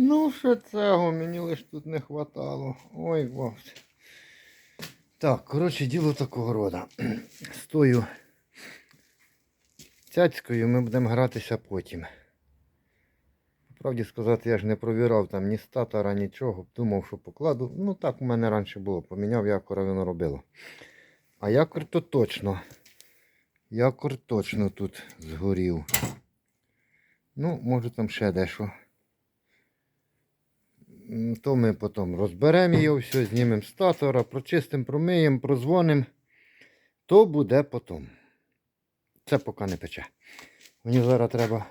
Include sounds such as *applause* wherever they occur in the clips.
Ну, що цього, мені лиш тут не хватало. Ой, вовсе. Так, коротше, діло такого рода. З тою цяцькою ми будемо гратися потім. Правді сказати, я ж не провірав там ні статора, нічого. Думав, що покладу. Ну так у мене раніше було. Поміняв якора воно робило. А якор то точно. Якор точно тут згорів. Ну, може там ще дещо. То ми потім розберемо його, все, знімемо статора, прочистимо, промиємо, прозвонимо. То буде потім. Це поки не пече. Мені зараз треба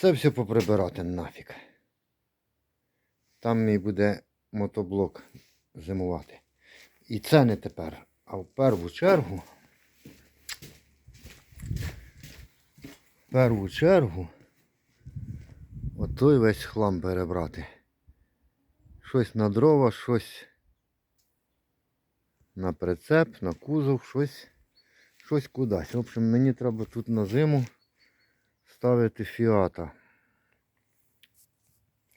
це все поприбирати нафіг. Там мій буде мотоблок зимувати. І це не тепер. А в першу чергу. В першу чергу. Отой весь хлам перебрати. Щось на дрова, щось на прицеп, на кузов, щось, щось кудись. В общем, мені треба тут на зиму ставити фіата.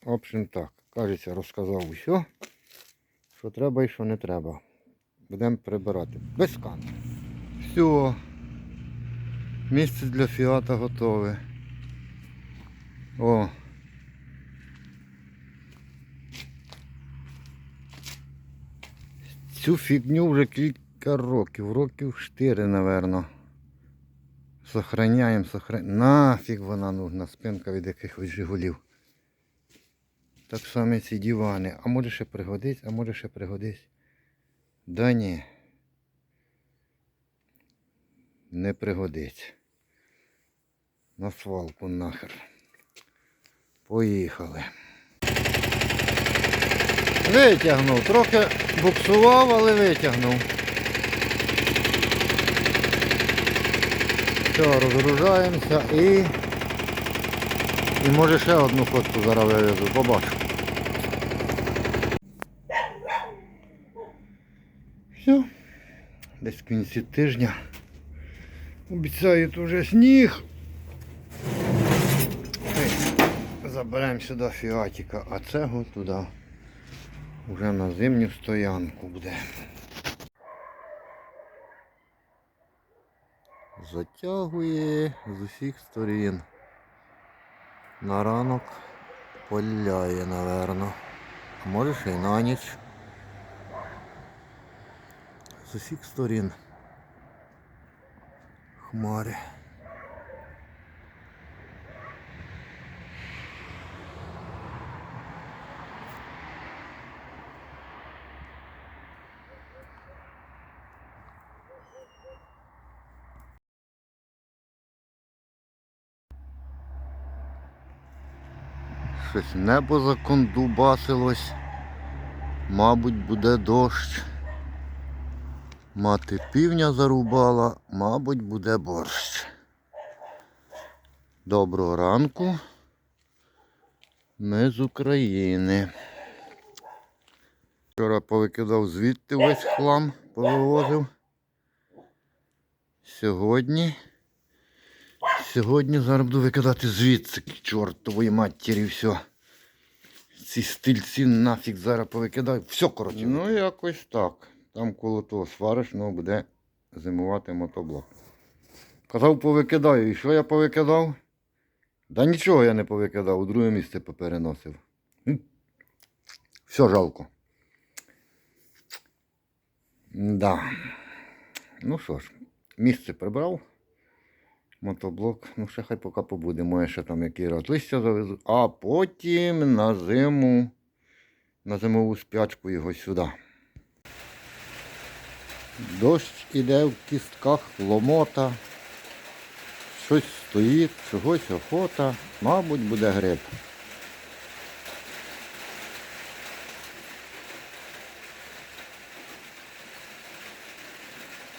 В общем так, кажеться, розказав усе, що треба і що не треба. Будемо прибирати. Без камер. Все. Місце для фіата готове. О. Цю фігню вже кілька років, років 4, напевно. Сохраняємо, сохраняємо. Нафіг вона нужна, спинка від якихось жигулів. Так само ці дивани. А може ще пригодись, а може ще пригодись. Да ні. Не пригодиться. На свалку нахер. Поїхали. Витягнув. Трохи буксував, але витягнув. Все, розгружаємося і... І може ще одну ходку зараз вивезу, побачу. Все. Десь в кінці тижня. Обіцяють уже сніг. Заберемо сюди фіатіка, а цього туди. Уже на зимню стоянку буде. Затягує з усіх сторін. На ранок поляє, напевно. А може ще й на ніч. З усіх сторін. Хмари. Щось небо закондубасилось. Мабуть, буде дощ. Мати півня зарубала, мабуть, буде борщ. Доброго ранку. Ми з України. Вчора повикидав звідти весь хлам, повивозив. Сьогодні. Сьогодні зараз буду викидати звідси чортової матері все. Ці стильці нафіг зараз повикидаю. Все, коротше. Ну якось так. Там коло того сварочного буде зимувати мотоблок. Казав, повикидаю. І що я повикидав? Да нічого я не повикидав, у друге місце попереносив. Все жалко. Да. Ну що ж, місце прибрав. Мотоблок, ну ще хай поки побуде, моє ще там який раз листя завезу, а потім на зиму, на зимову спячку його сюди. Дощ іде в кістках, ломота, щось стоїть, чогось охота, мабуть, буде гриб.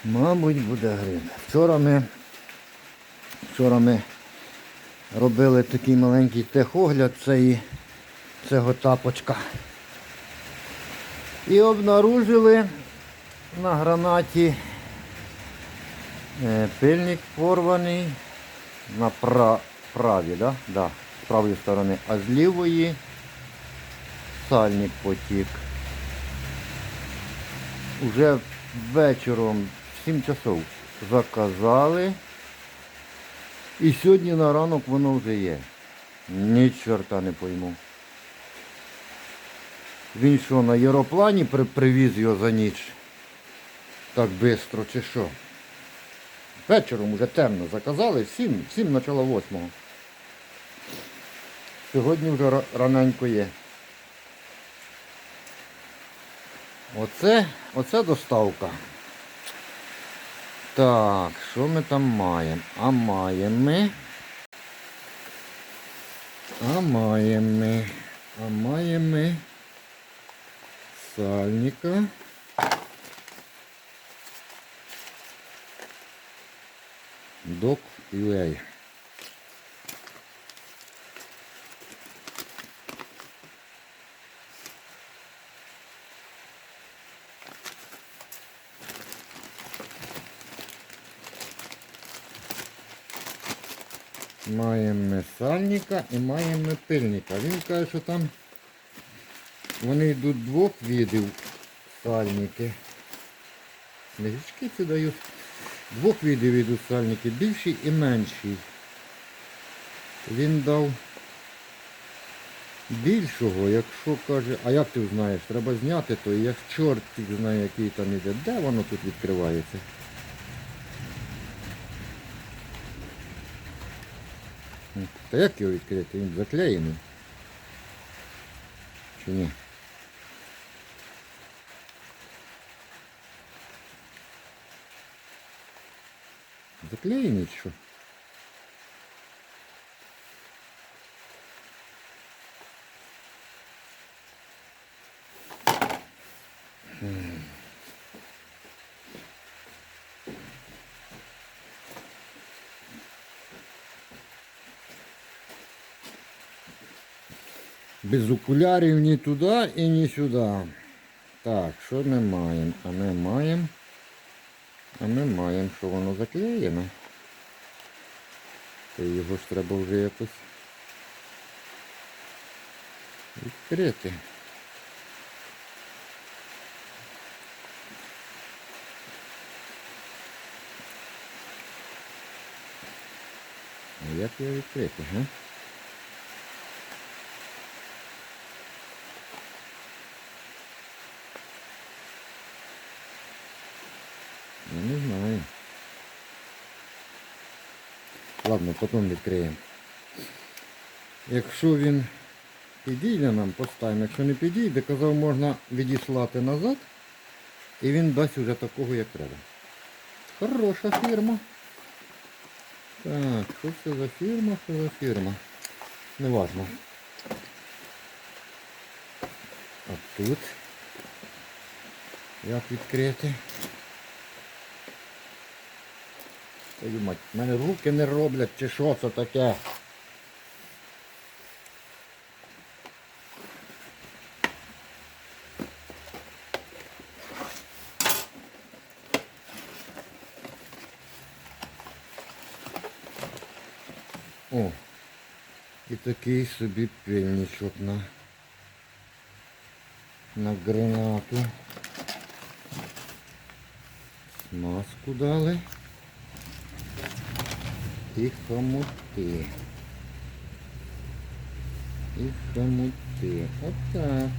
Мабуть, буде гриб. Вчора ми Вчора ми робили такий маленький техогляд цієї, цього тапочка. І обнаружили на гранаті е, пильник порваний на пра, праві, да? Да, з правої сторони, а з лівої сальник потік. Уже вечором в 7 часов заказали. І сьогодні на ранок воно вже є. Ні чорта не пойму. Він що, на аероплані при- привіз його за ніч? Так швидко чи що? Вечором уже темно заказали, всім, всім начало восьмого. Сьогодні вже раненько є. Оце, оце доставка. Так, що ми там маємо? А маємо ми. А маємо ми. А маємо ми сальника. Док UA. Маємо сальника і маємо пильника. Він каже, що там вони йдуть двох видів сальники. Книжечки це дають. Двох видів йдуть сальники, більший і менший. Він дав більшого, якщо каже, а як ти знаєш, треба зняти, то як чорт знає, який там іде. Де воно тут відкривається? Та як його відкрити? Він заклеєний. Чи ні? Заклеєний чи що? Без окулярів ні туди і ні сюди. Так, що ми маємо? А ми маємо. А ми маємо, що воно заклеєно. То його ж треба вже якось відкрити. А як його відкрити, га? Я не знаю. Ладно, потім відкриємо. Якщо він підійде нам, поставимо. Якщо не підійде, казав, можна відіслати назад. І він дасть уже такого, як треба. Хороша фірма. Так, що це за фірма, що за фірма? Неважно. А тут як відкрити? Твою мать, в мене руки не роблять, чи що це таке? О, і такий собі пильничок на, на гранату. Смазку дали. І хомути. І хомути. Отак.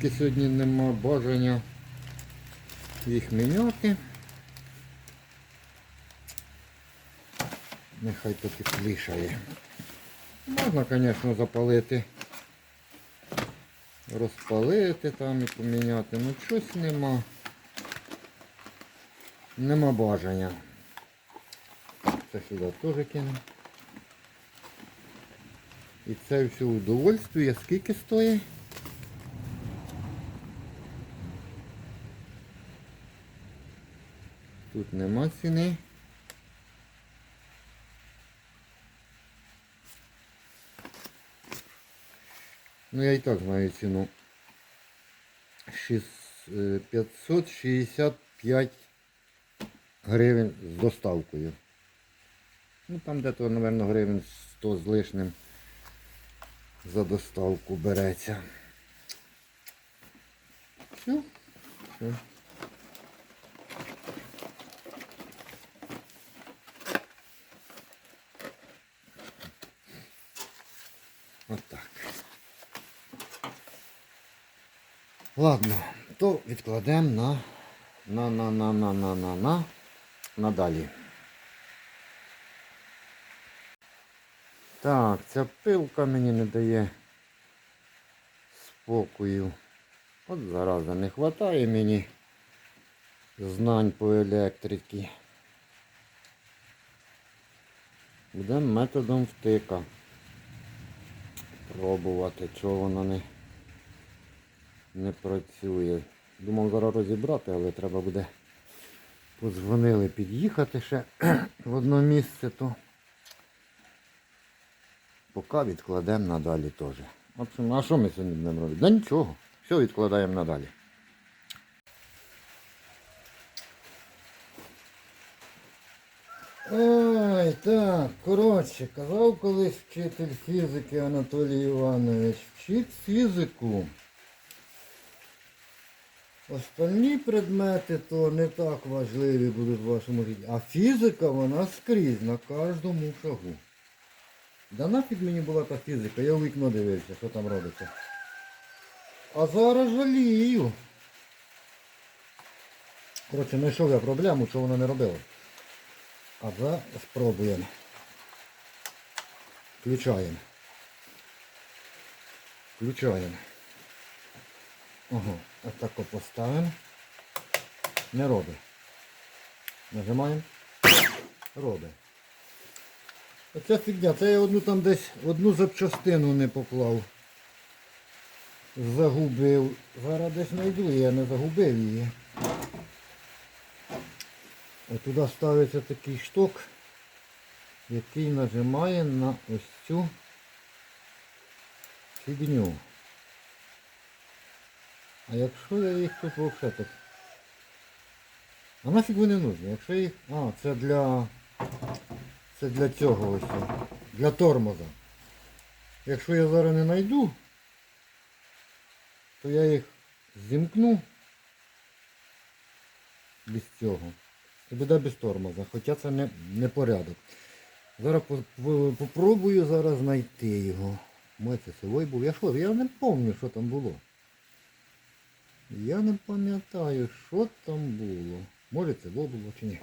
Тільки сьогодні нема бажання їх міняти. Нехай поки слішає. Можна, звісно, запалити. Розпалити там і поміняти. Ну щось нема. Нема бажання. Це сюди теж кину. І це все удовольствие скільки стоїть? Тут нема ціни. Ну я і так знаю ціну. Шіс- е, 565 гривень з доставкою. Ну там де-то, мабуть, гривень 100 з лишним за доставку береться. Все. Все. Отак. Ладно, то відкладемо на на на на на на на на надалі. Так, ця пилка мені не дає спокою. От зараза, не вистачає мені знань по електриці. Будемо методом втика. Пробувати, чого воно не, не працює. Думав зараз розібрати, але треба буде. Подзвонили під'їхати ще *clears throat* в одно місце, то поки відкладемо надалі теж. В общем, а що ми сьогодні будемо робити? Да нічого. Все відкладаємо надалі. Ой, так, коротше, казав колись вчитель фізики Анатолій Іванович, вчіть фізику. Остальні предмети то не так важливі будуть в вашому житті. А фізика вона скрізь на кожному шагу. Да нафіг мені була та фізика, я у вікно дивився, що там робиться. А зараз жалію. Коротше, знайшов я проблему, що вона не робила. А зараз спробуємо. Включаємо. Включаємо. Ага, отако поставимо. Не робить. Нажимаємо. Робить. Оця фігня, це я одну там десь одну запчастину не поклав. Загубив. Зараз десь знайду, я не загубив її. От туди ставиться такий шток, який нажимає на ось цю фігню. А якщо я їх тут вовсе так... А нафіг вони нужні? Якщо їх... А, це для... Це для цього ось. Для тормоза. Якщо я зараз не знайду, то я їх зімкну без цього. І буде без тормоза. Хоча це не, не порядок. Зараз по- по- попробую зараз знайти його. Ми це сивой був. Я що? Я не пам'ятаю, що там було. Я не пам'ятаю, що там було. Може це було чи ні.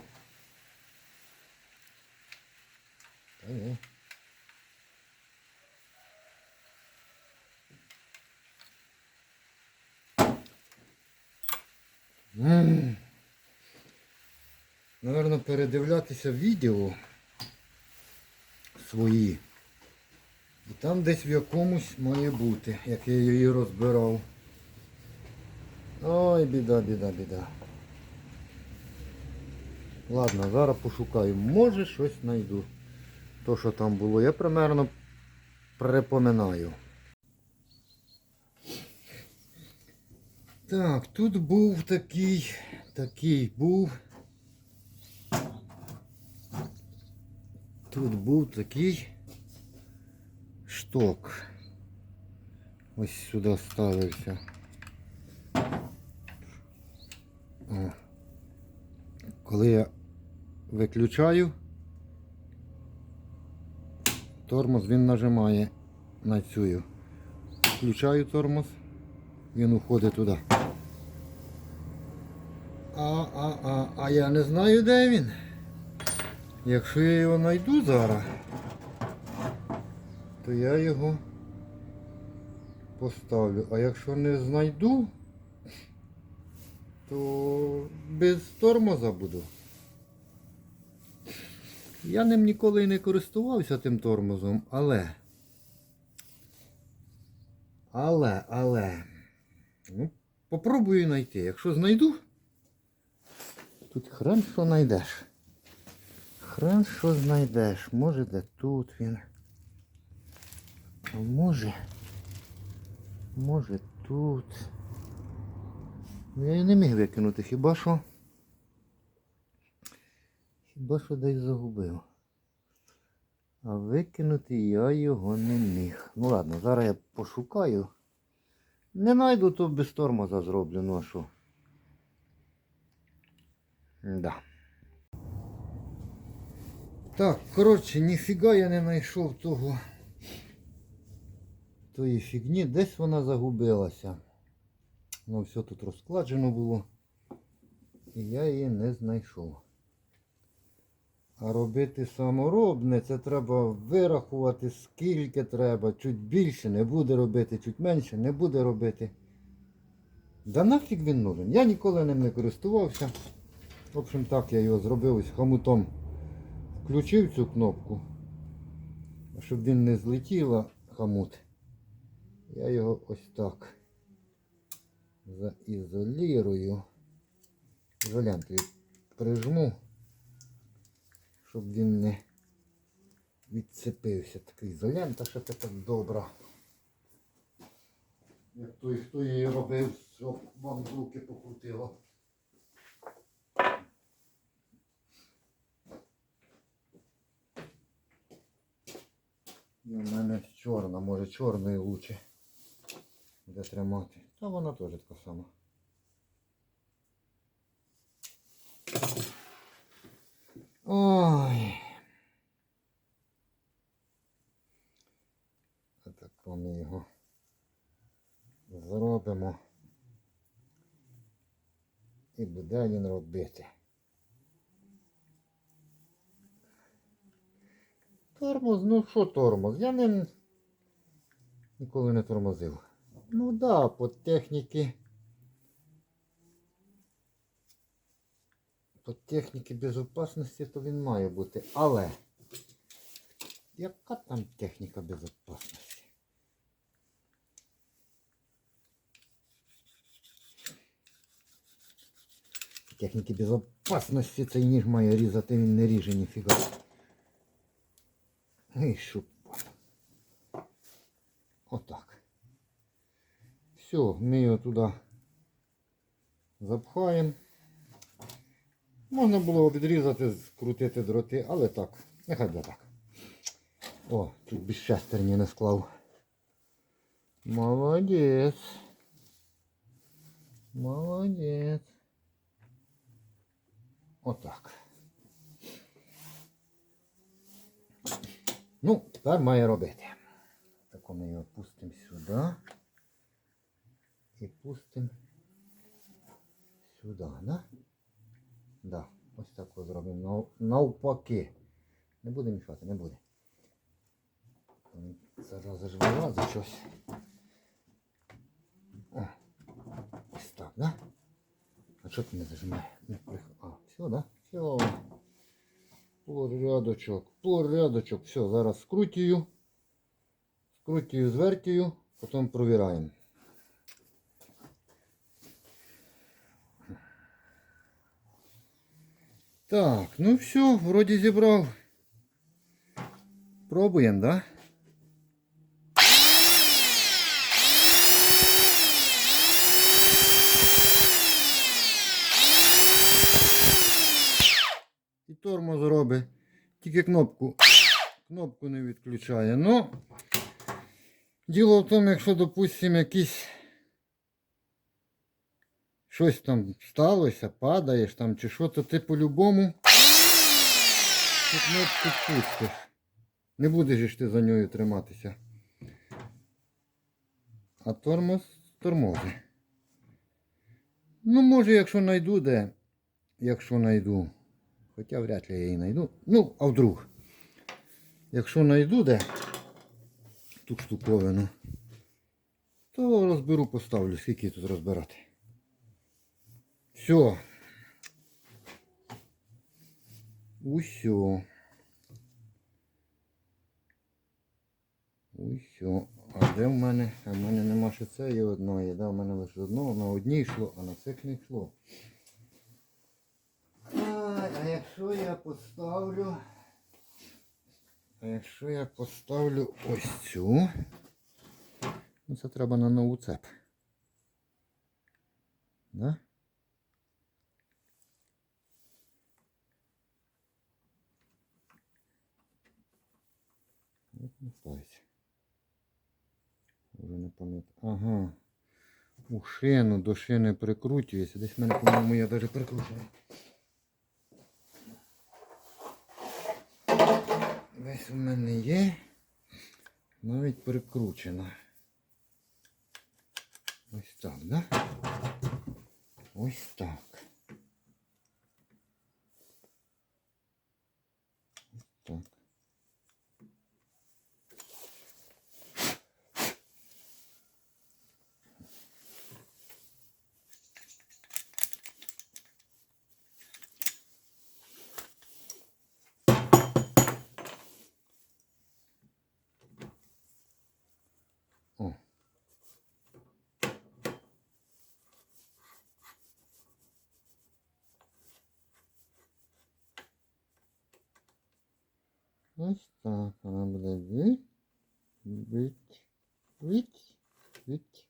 Ні. Наверно, передивлятися відео свої. І там десь в якомусь має бути, як я її розбирав. Ой, біда, біда, біда. Ладно, зараз пошукаю. Може щось знайду. То, що там було, я примерно припоминаю. Так, тут був такий, такий був. Тут був такий шток. Ось сюди ставився. Коли я виключаю, тормоз він нажимає на цю. Включаю тормоз, він уходить туди. А, а, а, а я не знаю де він. Якщо я його знайду зараз, то я його поставлю. А якщо не знайду, то без тормоза буду. Я ним ніколи і не користувався тим тормозом, але. Але, але. Ну, попробую знайти. Якщо знайду, тут хрен що знайдеш. Хрен що знайдеш. Може де тут він. А може. Може тут. Ну, Я її не міг викинути, хіба що. Хіба що десь загубив. А викинути я його не міг. Ну ладно, зараз я пошукаю. Не найду, то без тормоза зроблю, що. Да. Так, коротше, ніфіга я не знайшов того. Тої фігні, десь вона загубилася. Ну, все тут розкладжено було. І я її не знайшов. А робити саморобне, це треба вирахувати, скільки треба. Чуть більше не буде робити, чуть менше не буде робити. Да нафіг він нужен. Я ніколи ним не користувався. В общем так я його зробив ось хомутом. Включив цю кнопку. Щоб він не злетів, хомут. Я його ось так заізолірую. Ізолянтою прижму щоб він не відцепився. Такий ізолента, що це добра. Як той, хто її робив, щоб вам руки покрутило. І в мене чорна, може чорної лучше буде тримати. Та вона теж така сама. Ой. Отако ми його зробимо. І буде він робити. Тормоз, ну що тормоз? Я не ніколи не тормозив. Ну да, по техніці. По техніці безопасності то він має бути. Але яка там техніка безопасності? Техніки безопасності цей ніж має різати, він не ріже ніфіга. І шуп. Отак. Все, ми його туди запхаємо. Можна було відрізати, скрутити дроти, але так, нехай буде так. О, тут без шестерні не склав. Молодець. Молодець. Отак. Ну, тепер має робити. Так ми його пустимо сюди. І пустимо сюди, да? Да, ось так зробимо. Нав- Навпаки. Не буде мішати, не буде. Зараз ж вилазить щось. Ось так, да? А що ти не зажимає? А, все, да? Все. Порядочок, порядочок. Все, зараз скрутію. Скрутію, звертію, потім провіраємо. Так, ну все, вроді зібрав. Пробуємо, да? І тормоз робить. Тільки кнопку. Кнопку не відключає. Ну, діло в тому, якщо, допустимо, якісь щось там сталося, падаєш там чи що, то ти по-любому цю кнопку пустиш. Не будеш ж ти за нею триматися. А тормоз тормози. Ну, може, якщо знайду де. Якщо знайду. Хоча вряд ли я її знайду. Ну, а вдруг. Якщо знайду де ту штуковину, то розберу, поставлю, скільки тут розбирати. Все. Усьо. Усьо. А де в мене? А в мене нема ще цієї одної. Да, в мене лише одного, на одній йшло, а на цих не йшло. А якщо я поставлю. А якщо я поставлю ось цю. Ну це треба на нову цеп. Да? Ставиться. Вже не пам'ятаю. Ага. У шину до шини прикручується. Десь в мене, по-моєму, я навіть прикручую. Десь у мене є. Навіть прикручено. Ось так, да? Ось так. Ось так. О. Ось так вона буде ви. Вить. Вить. Вить.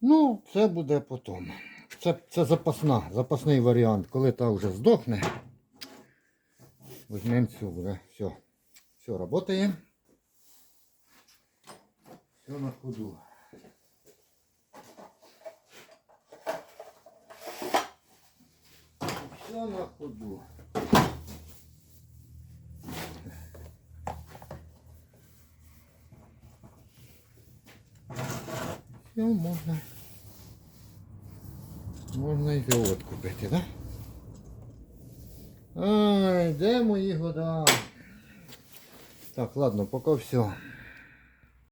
Ну, це буде потім. Це, це запасна, запасний варіант. Коли та вже здохне, візьмемо цю буде. Все. Все, працює. Все на ходу. Все на ходу. Все можна. Можна і завод купити? Да? Ай, де мої года? Так, ладно, поки все.